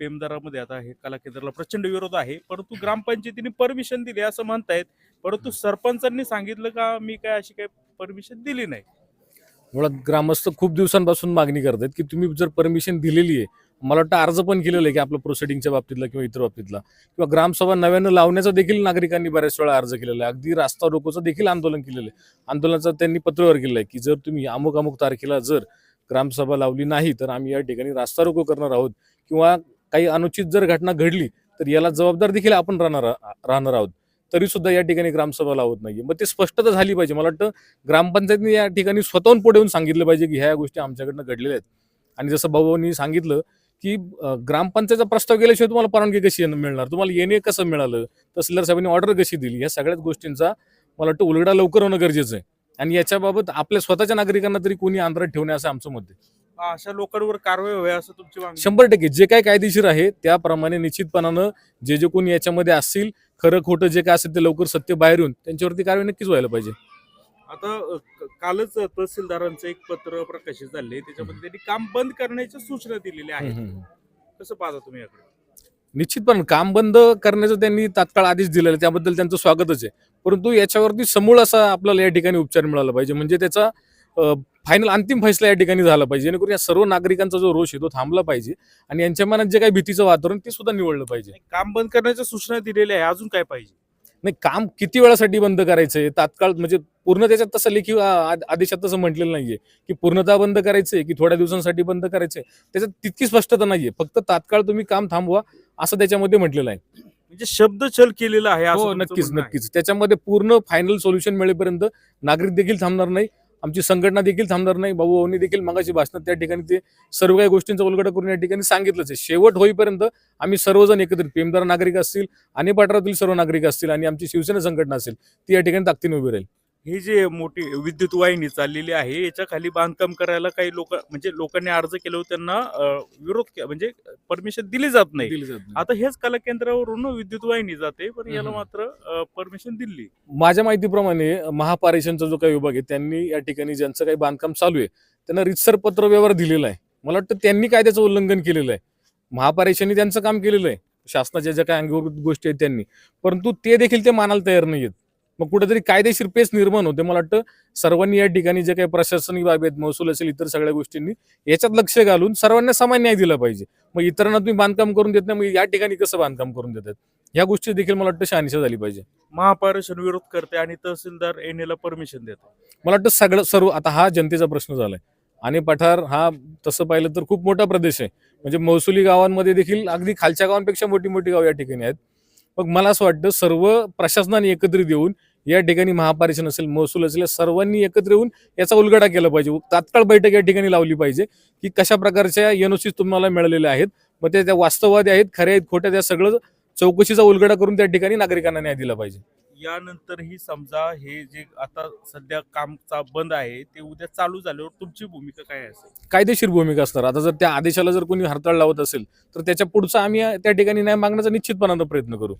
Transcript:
पेमदारामध्ये आता हे कला केंद्राला प्रचंड विरोध आहे. परंतु ग्रामपंचायतीने परमिशन दिली असं म्हणतायत. परंतु सरपंचांनी सांगितलं का मी काय अशी काही परमिशन दिली नाही? मुळात ग्रामस्थ खूप दिवसांपासून मागणी करत आहेत की तुम्ही जर परमिशन दिलेली आहे मला वाटतं अर्ज पण केलेलं आहे की आपलं प्रोसिडिंगच्या बाबतीतला किंवा इतर बाबतीतला. किंवा ग्रामसभा नव्यानं लावण्याचा देखील नागरिकांनी बऱ्याच वेळा अर्ज केलेला आहे. अगदी रास्ता रोकोचं देखील आंदोलन केलेलं आहे. आंदोलनाचं त्यांनी पत्रव्यवहार केलेलं आहे की जर तुम्ही अमुक अमुक तारखेला जर ग्रामसभा लावली नाही तर आम्ही या ठिकाणी रास्ता रोको करणार आहोत. किंवा काही अनुचित जर घटना घडली तर याला जबाबदार देखील आपण राहणार राहणार आहोत. तरी सुद्धा या ठिकाणी ग्रामसभा लावत नाहीये. मग ते स्पष्टता झाली पाहिजे. मला वाटतं ग्रामपंचायतने या ठिकाणी स्वतःहून पुढे येऊन सांगितलं पाहिजे की ह्या गोष्टी आमच्याकडनं घडलेल्या आहेत. आणि जसं भाऊनी सांगितलं की ग्रामपंचायतचा प्रस्ताव गेल्याशिवाय तुम्हाला परवानगी कशी येणं मिळणार? तुम्हाला येणे कसं मिळालं? तहसीलदार साहेबांनी ऑर्डर कशी दिली? या सगळ्याच गोष्टींचा मला वाटतं उलगडा लवकर होणं गरजेचं आहे. आणि याच्याबाबत आपल्या स्वतःच्या नागरिकांना तरी कोणी आंध्रात ठेवणे असं आमचं मत आहे. अशा लोकांवर कारवाई व्हावी असं तुमची मागणी शंभर टक्के. जे काय कायदेशीर आहे त्याप्रमाणे निश्चितपणानं जे जे कोणी याच्यामध्ये असतील खरं खोटं जे काय असेल ते लवकर सत्य बाहेर येऊन त्यांच्यावरती कारवाई नक्कीच व्हायला पाहिजे. आता कालच तहसीलदारांचं एक पत्र प्रकाशित झाले त्याच्यामध्ये त्यांनी काम बंद करण्याच्या सूचना दिलेल्या आहेत. हम्म. कसं पाहता तुम्ही याकडे? निश्चितपणे. काम बंद करण्याचं त्यांनी तात्काळ आदेश दिलेला आहे. त्याबद्दल त्यांचं स्वागतच आहे. परंतु याच्यावरती समूळ असा आपल्याला या ठिकाणी उपचार मिळाला पाहिजे. म्हणजे त्याचा फायनल अंतिम फैसला या ठिकाणी झाला पाहिजे. जेणेकरून या सर्व नागरिकांचा जो रोष आहे तो थांबला पाहिजे आणि यांच्या मनात जे काही भीतीचं वातावरण ते सुद्धा निवडलं पाहिजे. काम बंद करण्याच्या सूचना दिलेल्या आहे अजून काय पाहिजे? नाही काम किती वेळासाठी बंद करायचंय? तात्काळ म्हणजे पूर्ण त्याच्यात तसं लेखी आदेशात तसं म्हटलेलं नाहीये की पूर्णतः बंद करायचंय की थोड्या दिवसांसाठी बंद करायचंय. त्याच्यात तितकी स्पष्टता नाहीये. फक्त तात्काळ तुम्ही काम थांबवा असं त्याच्यामध्ये म्हटलेलं आहे. म्हणजे शब्द छल केलेला आहे हो नक्कीच. नक्कीच. त्याच्यामध्ये पूर्ण फायनल सोल्युशन मिळेपर्यंत नागरिक देखील थांबणार नाही. आमची संघटना देखील थांबणार नाही. भाऊ भाऊनी देखील मागाशी भाषणात त्या ठिकाणी ते सर्व काही गोष्टींचा उलगडा करून या ठिकाणी सांगितलंच आहे. शेवट होईपर्यंत आम्ही सर्वजण एकत्रित पेमदार नागरिक असतील आणि पाठारातील सर्व नागरिक असतील आणि आमची शिवसेना संघटना असेल ती या ठिकाणी ताकदीने उभी राहील. ही जी मोठी विद्युत वाहिनी चाललेली आहे याच्या खाली बांधकाम करायला काही लोक म्हणजे लोकांनी अर्ज केल्यावर त्यांना विरोध म्हणजे परमिशन दिली जात नाही. आता हेच कला केंद्रावरून विद्युत वाहिनी जाते पण याला. मात्र परमिशन दिली. माझ्या माहितीप्रमाणे महापारेषणचा जो काही विभाग आहे त्यांनी या ठिकाणी ज्यांचं काही बांधकाम चालू आहे त्यांना रितसर पत्र व्यवहार दिलेला आहे. मला वाटतं त्यांनी कायद्याचं उल्लंघन केलेलं आहे. महापारेषणनी त्यांचं काम केलेलं आहे. शासनाच्या ज्या काही अंगीभूत गोष्टी आहेत त्यांनी. परंतु ते देखील ते मानायला तयार नाही आहेत मग कुठेतरी कायदेशीर पेच निर्माण होते. मला वाटतं सर्वांनी या ठिकाणी जे काही प्रशासनिक बाबी आहेत महसूल असेल इतर सगळ्या गोष्टींनी याच्यात लक्ष घालून सर्वांना समान न्याय दिला पाहिजे. मग इतरांना तुम्ही बांधकाम करून देत नाही मग या ठिकाणी कसं बांधकाम करून देतात? ह्या गोष्टी देखील मला वाटतं शहानिशा झाली पाहिजे. महापारेषण विरोध करते आणि तहसीलदार एनएला परमिशन देतो. मला वाटतं सगळं सर्व आता हा जनतेचा प्रश्न झालाय. आणि पठार हा तसं पाहिलं तर खूप मोठा प्रदेश आहे. म्हणजे महसुली गावांमध्ये देखील अगदी खालच्या गावांपेक्षा मोठी मोठी गाव या ठिकाणी आहेत. मग मला असं वाटतं सर्व प्रशासनाने एकत्रित येऊन या ठिकाणी महापारेषण असेल महसूल असेल सर्वांनी एकत्र येऊन याचा उलगडा केला पाहिजे. तात्काळ बैठक या ठिकाणी लावली पाहिजे की कशा प्रकारच्या एनओसी तुम्हाला मिळालेल्या आहेत. मग ते त्या वास्तववादी आहेत खऱ्या आहेत खोट्या त्या सगळं चौकशीचा उलगडा करून त्या ठिकाणी नागरिकांना न्याय दिला पाहिजे. यानंतरही समजा हे जे आता सध्या काम चा- बंद आहे ते उद्या चालू झाल्यावर तुमची भूमिका काय असेल? कायदेशीर भूमिका असणार. आता जर त्या आदेशाला जर कोणी हरताळ लावत असेल तर त्याच्या पुढचा आम्ही त्या ठिकाणी न्याय मागण्याचा निश्चितपणानं प्रयत्न करू.